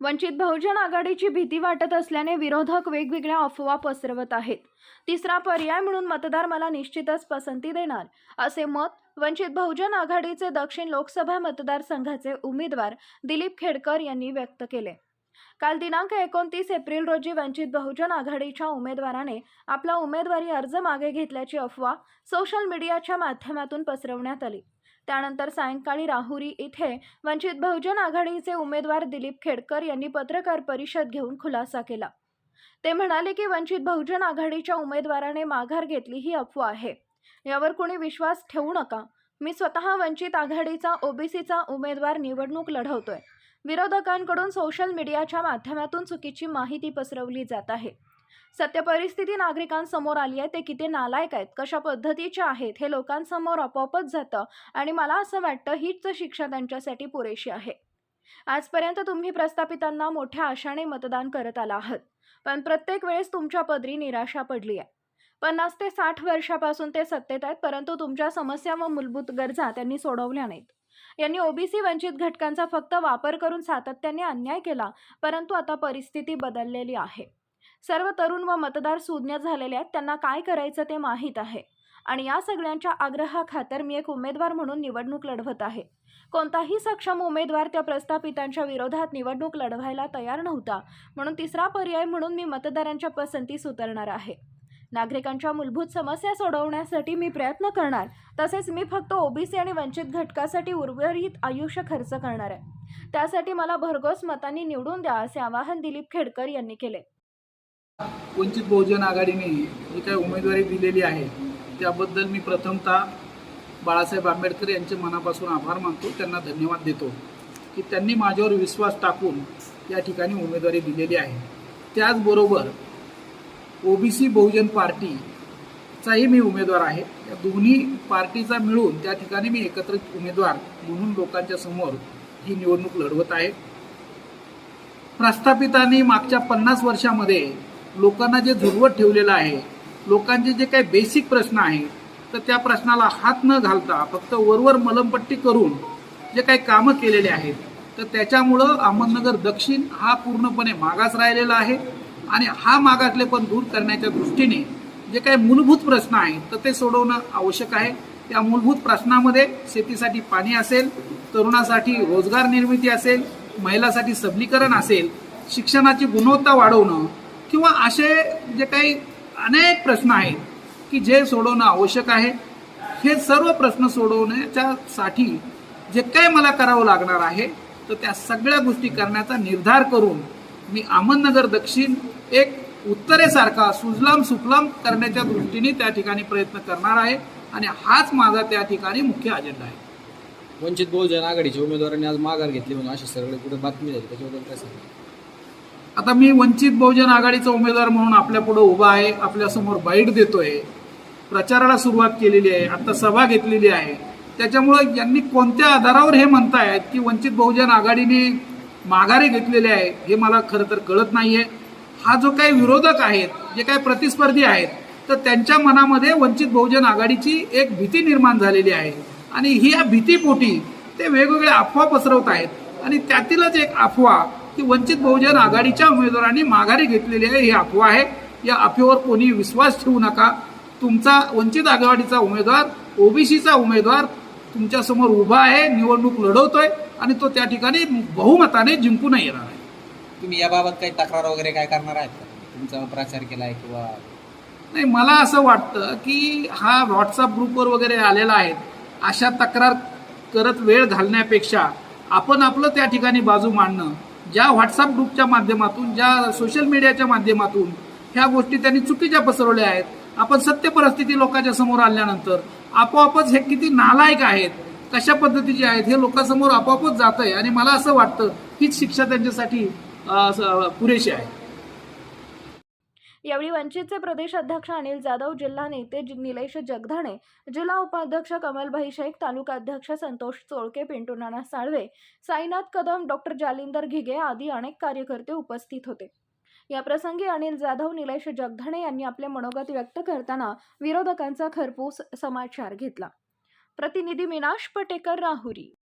वंचित बहुजन आघाडीची भीती वाटत असल्याने विरोधक वेगवेगळ्या अफवा पसरवत आहेत. तिसरा पर्याय म्हणून मतदार मला निश्चितच पसंती देणार असे मत वंचित बहुजन आघाडीचे दक्षिण लोकसभा मतदारसंघाचे उमेदवार दिलीप खेडकर यांनी व्यक्त केले. काल दिनांक एकोणतीस एप्रिल रोजी वंचित बहुजन आघाडीच्या उमेदवाराने आपला उमेदवारी अर्ज मागे घेतल्याची अफवा सोशल मीडियाच्या माध्यमातून पसरवण्यात आली. त्यानंतर सायंकाळी राहुरी इथे वंचित बहुजन आघाडीचे उमेदवार दिलीप खेडकर यांनी पत्रकार परिषद घेऊन खुलासा केला. ते म्हणाले की वंचित बहुजन आघाडीच्या उमेदवाराने माघार घेतली ही अफवा आहे. यावर कुणी विश्वास ठेवू नका. मी स्वतः वंचित आघाडीचा ओबीसीचा उमेदवार निवडणूक लढवतोय. विरोधकांकडून सोशल मीडियाच्या माध्यमातून चुकीची माहिती पसरवली जात आहे. सत्य परिस्थिती नागरिकांसमोर आली आहे ते किती नालायक आहेत कशा पद्धतीचे आहेत हे लोकांसमोर आपोआपच जातं आणि मला असं वाटतं हीच शिक्षा त्यांच्यासाठी पुरेशी आहे. आजपर्यंत तुम्ही प्रस्थापितांना मोठ्या आशाने मतदान करत आला आहात पण प्रत्येक वेळेस तुमच्या पदरी निराशा पडली आहे. पन्नास ते साठ वर्षापासून ते सत्तेत आहेत परंतु तुमच्या समस्या व मूलभूत गरजा त्यांनी सोडवल्या नाहीत. यांनी ओबीसी वंचित घटकांचा फक्त वापर करून सातत्याने अन्याय केला परंतु आता परिस्थिती बदललेली आहे. सर्व तरुण व मतदार सुज्ञ झालेले आहेत. त्यांना काय करायचं ते माहीत आहे. आणि या सगळ्यांच्या आग्रहाखातर मी एक उमेदवार म्हणून निवडणूक लढवत आहे. कोणताही सक्षम उमेदवार त्या प्रस्थापितांच्या विरोधात निवडणूक लढवायला तयार नव्हता. म्हणून तिसरा पर्याय म्हणून मी मतदारांच्या पसंतीस उतरणार आहे. नागरिकांच्या मूलभूत समस्या सोडवण्यासाठी मी प्रयत्न करणार. तसेच मी फक्त ओबीसी आणि वंचित घटकासाठी उर्वरित आयुष्य खर्च करणार आहे. त्यासाठी मला भरघोस मतांनी निवडून द्या असे आवाहन दिलीप खेडकर यांनी केले. वंचित बहुजन आघाडीने जी काही उमेदवारी दिलेली आहे त्याबद्दल मी प्रथमतः बाळासाहेब आंबेडकर यांचे मनापासून आभार मानतो. त्यांना धन्यवाद देतो की त्यांनी माझ्यावर विश्वास टाकून या ठिकाणी उमेदवारी दिलेली आहे. त्याचबरोबर ओबीसी बहुजन पार्टीचाही मी उमेदवार आहे. या दोन्ही पार्टीचा मिळून त्या ठिकाणी मी एकत्रित उमेदवार म्हणून लोकांच्या समोर ही निवडणूक लढवत आहे. प्रस्थापितांनी मागच्या पन्नास वर्षामध्ये लोकांना जे झुरवत ठेवलेलं आहे लोकांचे जे काही बेसिक प्रश्न आहेत तर त्या प्रश्नाला हात न घालता फक्त वरवर मलमपट्टी करून जे काही कामं केलेले आहेत तर त्याच्यामुळं अहमदनगर दक्षिण हा पूर्णपणे मागास राहिलेला आहे आणि हा मागासले पण दूर करण्याच्या दृष्टीने जे काही मूलभूत प्रश्न आहेत तर ते सोडवणं आवश्यक आहे. त्या मूलभूत प्रश्नामध्ये शेतीसाठी पाणी असेल तरुणासाठी रोजगार निर्मिती असेल महिलासाठी सबलीकरण असेल शिक्षणाची गुणवत्ता वाढवणं किंवा असे जे काही अनेक प्रश्न आहेत की जे सोडवणं आवश्यक आहे हे सर्व प्रश्न सोडवण्याच्यासाठी जे काही मला करावं लागणार आहे तर त्या सगळ्या गोष्टी करण्याचा निर्धार करून मी अहमदनगर दक्षिण एक उत्तरेसारखा सुजलाम सुफलाम करण्याच्या दृष्टीने त्या ठिकाणी प्रयत्न करणार आहे आणि हाच माझा त्या ठिकाणी मुख्य अजेंडा आहे. वंचित बहुजन आघाडीच्या उमेदवारांनी आज माघार घेतली म्हणून अशी सगळे कुठे बातमी झाली त्याच्याबद्दल काय सांगा आता मी वंचित बहुजन आघाडीचा उमेदवार म्हणून आपल्यापुढं उभा आहे आपल्यासमोर बाईट देतोय. प्रचाराला सुरुवात केलेली आहे आता सभा घेतलेली आहे. त्याच्यामुळं यांनी कोणत्या आधारावर हे म्हणतायत की वंचित बहुजन आघाडीने माघारी घेतलेले आहे हे मला खरं तर कळत नाही आहे हा जो काही विरोधक आहेत जे काही प्रतिस्पर्धी आहेत तर त्यांच्या मनामध्ये वंचित बहुजन आघाडीची एक भीती निर्माण झालेली आहे. आणि ही या भीतीपोटी ते वेगवेगळ्या अफवा पसरवत आहेत. आणि त्यातीलच एक अफवा की वंचित बहुजन आघाडीच्या उमेदवारांनी माघारी घेतलेली आहे ही अफवा आहे. या अफवेवर कोणी विश्वास ठेवू नका. तुमचा वंचित आघाडीचा उमेदवार ओबीसीचा उमेदवार तुमच्यासमोर उभा आहे निवडणूक लढवतोय आणि तो त्या ठिकाणी बहुमताने जिंकून येणार आहे. तुम्ही याबाबत काही तक्रार वगैरे काय करणार आहेत? तुमचा प्रचार केला आहे किंवा नाही मला असं वाटतं की हा व्हॉट्सअप ग्रुपवर वगैरे आलेला आहे. अशा तक्रार करत वेळ घालण्यापेक्षा आपण आपलं त्या ठिकाणी बाजू मांडणं ज्या व्हॉट्सअप ग्रुपच्या माध्यमातून ज्या सोशल मीडियाच्या माध्यमातून ह्या गोष्टी त्यांनी चुकीच्या पसरवल्या आहेत. आपण सत्य परिस्थिती लोकांच्या समोर आणल्यानंतर आपोआपच हे किती नालायक आहेत कशा पद्धतीचे आहेत हे लोकांसमोर आपोआपच जात आहे आणि मला असं वाटतं हीच शिक्षा त्यांच्यासाठी पुरेशी आहे. यावेळी वंचितचे प्रदेश अध्यक्ष अनिल जाधव जिल्हा नेते जि- निलेश जगधाणे जिल्हा उपाध्यक्ष कमलभाई शेख तालुका अध्यक्ष संतोष चोळके पिंटू नाना साळवे साईनाथ कदम डॉक्टर जालिंदर घिगे आदी अनेक कार्यकर्ते उपस्थित होते. या प्रसंगी अनिल जाधव निलेश जगधाणे यांनी आपले मनोगत व्यक्त करताना विरोधकांचा खरपूस समाचार घेतला. प्रतिनिधी मिनाश पटेकर राहुरी.